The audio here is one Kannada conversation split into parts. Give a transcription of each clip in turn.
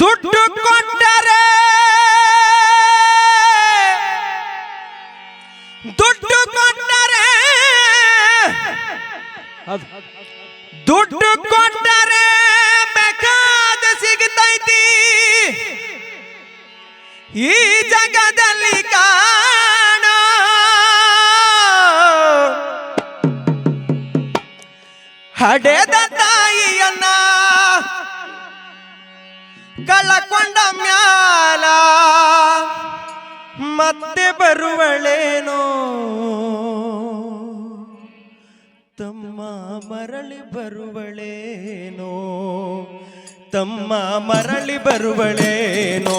ದುಡ್ಡು ಕೊಟ್ಟರೆ ದುಡ್ಡು ಕೊಟ್ಟರೆ ದುಡ್ಡು ಕೊಟ್ಟರೆ ಬೇಕಾದ ಸಿಗತೈತಿ ಈ ಜಗದಲ್ಲಿ ಕಾಣ ಹಡೆದ ಕಳಕೊಂಡ ಮ್ಯಾಲ ಮತ್ತೆ ಬರುವಳೇನೋ. ತಮ್ಮ ಮರಳಿ ಬರುವಳೇನೋ. ತಮ್ಮ ಮರಳಿ ಬರುವಳೇನೋ.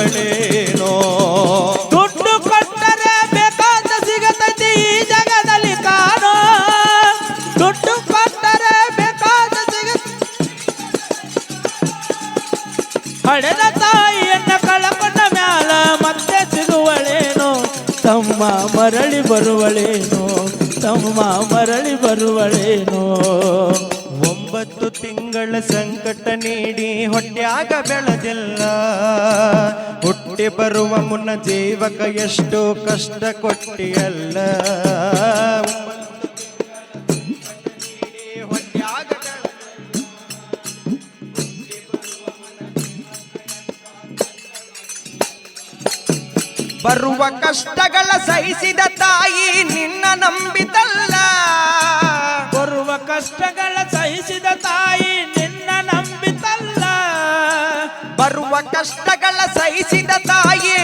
ಬರುವಳೇನೋ ದುಡ್ಡು ಕೊಟ್ಟರೆ ಬೇಕಾದ ಸಿಗತೈತಿ ಈ ಜಗದಲ್ಲಿ ಕಾಣೋ ದುಡ್ಡು ಕೊಟ್ಟರೆ ಬೇಕಾದ ಸಿಗ ಹಡೆದ ತಾಯಿಯನ್ನ ಕಳಕೊಂಡ ಮ್ಯಾಲ ಮತ್ತೆ ಸಿಗುವಳೇನೋ. ತಮ್ಮ ಮರಳಿ ಬರುವಳೇನೋ. ತಮ್ಮ ಮರಳಿ ಬರುವಳೇನೋ. ಒಂಬತ್ತು ತಿಂಗಳ ಸಂಕಟ ನೀಡಿ ಹೊಟ್ಟೆಯಾಗ ಬೆಳೆದಿಲ್ಲ. ಹುಟ್ಟಿ ಬರುವ ಮುನ್ನ ಜೀವಕ ಎಷ್ಟು ಕಷ್ಟ ಕೊಟ್ಟಿಯಲ್ಲ. ಬರುವ ಕಷ್ಟಗಳ ಸಹಿಸಿದ ತಾಯಿ ನಿನ್ನ ನಂಬಿದಲ್ಲ ಬರುವ ಕಷ್ಟಗಳ ಕಷ್ಟಗಳ ಸಹಿಸಿದ ತಾಯಿ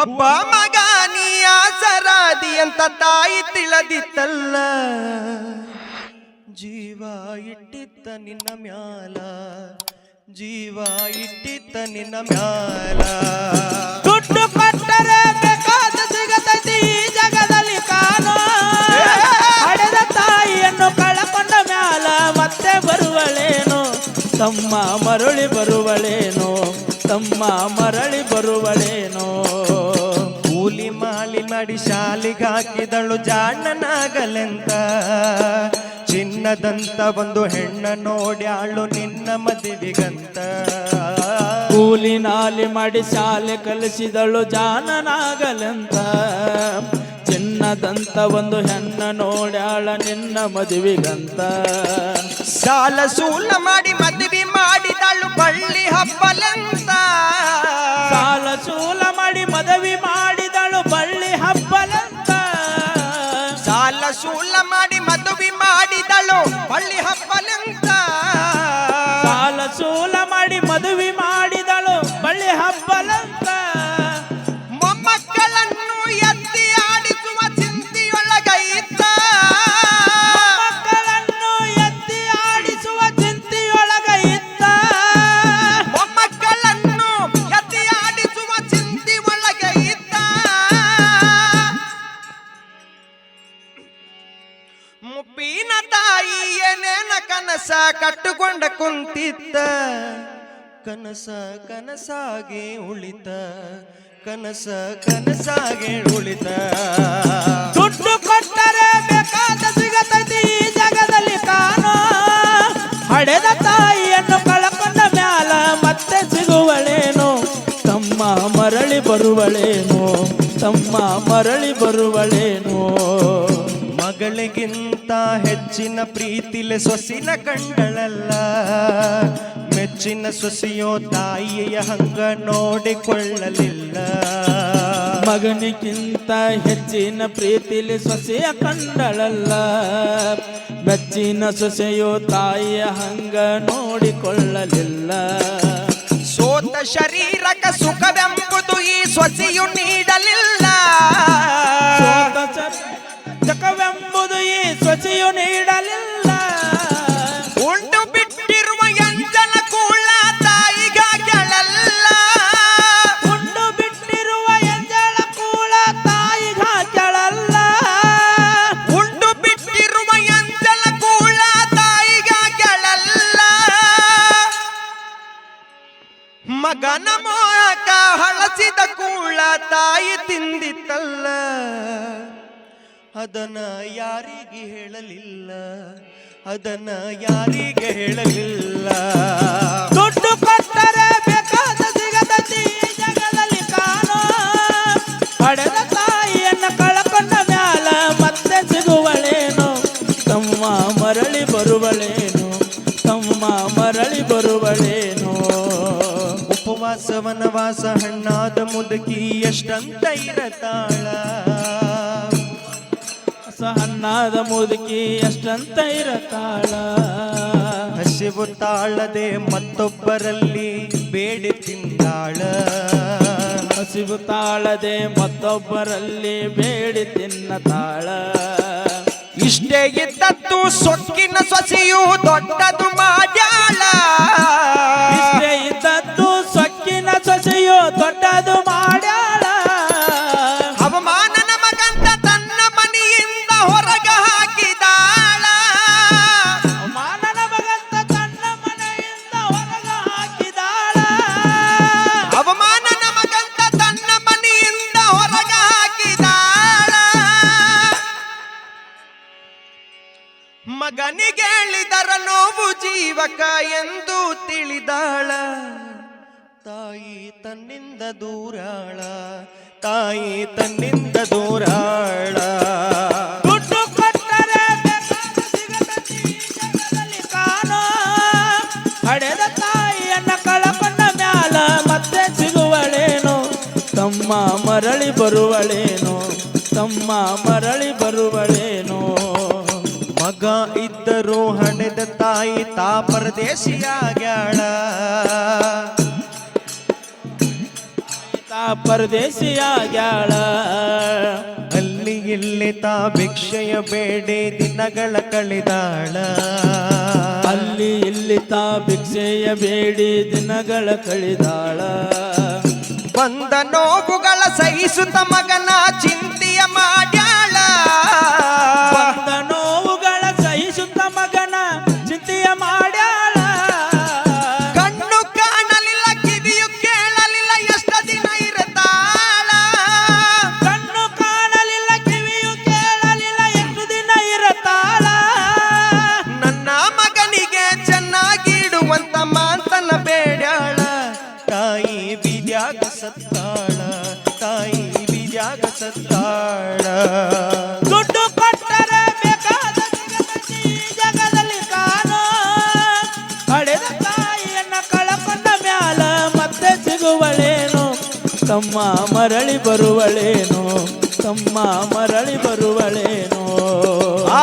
ಒಬ್ಬ ಮಗ ನೀ ಆಸರಾದಿ ಅಂತ ತಾಯಿ ತಿಳದಿತ್ತಲ್ಲ. ಜೀವ ಇಟ್ಟಿತ್ತ ನಿನ್ನ ಮ್ಯಾಲ ಜೀವ ಇಟ್ಟಿತ್ತ ನಿನ್ನ ಮ್ಯಾಲ. ದುಡ್ಡು ಪಟ್ಟರೆ ಬೇಕಾದ ಸಿಗತೈತಿ ಈ ಜಗದಲ್ಲಿ ಕಾಣೋ ಹಡೆದ ತಾಯಿಯನ್ನು ಕಳಕೊಂಡ ಮ್ಯಾಲ ಮತ್ತೆ ಬರುವಳೇನೋ? ತಮ್ಮ ಮರುಳಿ ಬರುವಳೇನೋ? ತಮ್ಮ ಮರಳಿ ಬರುವಳೇನೋ? ಕೂಲಿ ಮಾಲಿ ಮಾಡಿ ಶಾಲಿಗೆ ಹಾಕಿದಳು ಜಾಣನಾಗಲೆಂತ? ಚಿನ್ನದಂತ ಒಂದು ಹೆಣ್ಣ ನೋಡ್ಯಾಳು ನಿನ್ನ ಮದುವೆಗಂತ? ಕೂಲಿ ನಾಲಿ ಮಾಡಿ ಶಾಲೆ ಕಲಿಸಿದಳು ಜಾನನಾಗಲೆಂತ ಚಿನ್ನದಂತ ಒಂದು ಹೆಣ್ಣ ನೋಡ್ಯಾಳ ನಿನ್ನ ಮದುವೆಗಂತ? ಸಾಲ ಸೂಲ ಮಾಡಿ ಮದುವೆ ಮಾಡಿದಳು ಬಳ್ಳಿ ಹಬ್ಬಲೆಂತ. ಸಾಲ ಸೂಲ ಮಾಡಿ ಮದುವೆ ಮಾಡಿದಳು ಬಳ್ಳಿ ಹಬ್ಬಲಂತ. ಸಾಲ ಸೂಲ ಮಾಡಿ ಮದುವೆ ಮಾಡಿದಳು ಬಳ್ಳಿ ಹಬ್ಬಲೆಂತ. ಸಾಲ ಸೂಲ ಮಾಡಿ ಮದುವೆ ಕಟ್ಟುಕೊಂಡ ಕುಂತಿತ್ತ ಕನಸ ಕನಸಾಗಿ ಉಳಿತ. ಕನಸ ಕನಸಾಗಿ ಉಳಿತ. ದುಡ್ಡು ಕೊಟ್ಟರೆ ಬೇಕಾದ ಸಿಗತೈತಿ ಈ ಜಗದಲ್ಲಿ ಕಾಣೋ ಹಡೆದ ತಾಯಿಯನ್ನು ಕಳಕೊಂಡ ಮ್ಯಾಲ ಮತ್ತೆ ಸಿಗುವಳೇನು? ತಮ್ಮ ಮರಳಿ ಬರುವಳೇನು? ತಮ್ಮ ಮರಳಿ ಬರುವಳೇನು? ಮಗಳಿಗಿಂತ ಹೆಚ್ಚಿನ ಪ್ರೀತಿಲೆ ಸೊಸಿನ ಕಂಡಳಲ್ಲ ಮೆಚ್ಚಿನ ಸೊಸಿಯೋ ತಾಯಿಯ ಹಂಗ ನೋಡಿಕೊಳ್ಳಲಿಲ್ಲ. ಮಗನಿಗಿಂತ ಹೆಚ್ಚಿನ ಪ್ರೀತಿಲಿ ಸೊಸೆಯ ಕಂಡಳಲ್ಲ ಮೆಚ್ಚಿನ ಸೊಸೆಯೋ ತಾಯಿಯ ಹಂಗ ನೋಡಿಕೊಳ್ಳಲಿಲ್ಲ. ಸೋತ ಶರೀರಕ ಸುಖವೆಂಬುದು ಈ ಸೊಸೆಯು ನೀಡಲಿಲ್ಲ. ಸೋತ ಸೊಸೆಯು ನೀಡಲಿಲ್ಲ. ಉಂಟು ಬಿಟ್ಟಿರುವ ಎಂಜಲ ಕೂಳ ತಾಯಿಗಾಗಳಲ್ಲ ಉಂಡು ಬಿಟ್ಟಿರುವ ಎಂಜಳ ಕೂಳ ತಾಯಿಗ ಕೆಳಲ್ಲ ಉಂಟು ಬಿಟ್ಟಿರುವ ಎಂಜಲ ಕೂಳ ತಾಯಿಗಾಗಳಲ್ಲ ಮಗನ ಮೋಹಕ ಹಳಸಿದ ಕೂಳ ತಾಯಿ ತಿಂದಿತ್ತಲ್ಲ. ಅದನ್ನ ಯಾರಿಗೆ ಹೇಳಲಿಲ್ಲ? ಅದನ ಯಾರಿಗೆ ಹೇಳಲಿಲ್ಲ? ದುಡ್ಡು ಕೊಟ್ಟರೆ ಬೇಕಾದ ಸಿಗದ ಜಗದಲ್ಲಿ ಕಾಣೋ. ಪಡೆದ ತಾಯಿಯನ್ನ ಕಳಕೊಂಡ ಮ್ಯಾಲ ಮತ್ತೆ ಸಿಗುವಳೇನು? ತಮ್ಮ ಮರಳಿ ಬರುವಳೇನು? ತಮ್ಮ ಮರಳಿ ಬರುವಳೇನು? ಉಪವಾಸ ವನವಾಸ ಹಣ್ಣಾದ ಮುದುಕಿ ಎಷ್ಟಂತ ಇರತಾಳ? ಸಹನ್ನಾದ ಮುದುಕಿ ಎಷ್ಟಂತ ಇರತಾಳ. ಹಸಿವು ತಾಳದೆ ಮತ್ತೊಬ್ಬರಲ್ಲಿ ಬೇಡಿ ತಿಂದಾಳ. ಹಸಿವು ತಾಳದೆ ಮತ್ತೊಬ್ಬರಲ್ಲಿ ಬೇಡಿ ತಿನ್ನತಾಳ. ಇಷ್ಟೇ ಇದ್ದದ್ದು ಸೊಕ್ಕಿನ ಸೊಸೆಯು ದೊಡ್ಡದು ಜೀವಕ ಎಂದು ತಿಳಿದಾಳ. ತಾಯಿ ತನ್ನಿಂದ ದೂರಾಳ, ತಾಯಿ ತನ್ನಿಂದ ದೂರಾಳ. ಹಡೆದ ತಾಯಿಯನ್ನ ಕಳಕೊಂಡ ಮ್ಯಾಲ ಮತ್ತೆ ಸಿಗುವಳೇನು? ತಮ್ಮ ಮರಳಿ ಬರುವಳೇನು? ತಮ್ಮ ಮರಳಿ ಬರುವಳೇನು? ಮಗ ಇದ್ದರೂ ಹಣೆದ ತಾಯಿ ತಾ ಪರದೇಶಿಯಾಗ್ಯಾಳ. ತಾ ಪರದೇಶಿಯಾಗ್ಯಾಳ. ಅಲ್ಲಿ ಇಲ್ಲಿ ತಾ ಭಿಕ್ಷೆಯ ಬೇಡೆ ದಿನಗಳ ಕಳೆದಾಳ. ಅಲ್ಲಿ ಇಲ್ಲಿ ತಾ ಭಿಕ್ಷೆಯ ಬೇಡಿ ದಿನಗಳ ಕಳಿದಾಳ. ಬಂದ ನೋವುಗಳ ಸಹಿಸುತ್ತ ಮಗನ ಚಿಂತೆಯ ಮಾಡ್ಯಾಳ. ಸತ್ತಾಳ ದುಡ್ಡು ಕೊಟ್ಟರೆ ಬೇಕಾದ ಈ ಜಗದಲ್ಲಿ ಕಾಣೋ ಹಡೆದ ತಾಯಿಯನ್ನ ಕಳಕೊಂಡ ಮ್ಯಾಲ ಮತ್ತೆ ಸಿಗುವಳೇನು. ತಮ್ಮ ಮರಳಿ ಬರುವಳೇನು ತಮ್ಮ ಮರಳಿ ಬರುವಳೇನು. ಆ.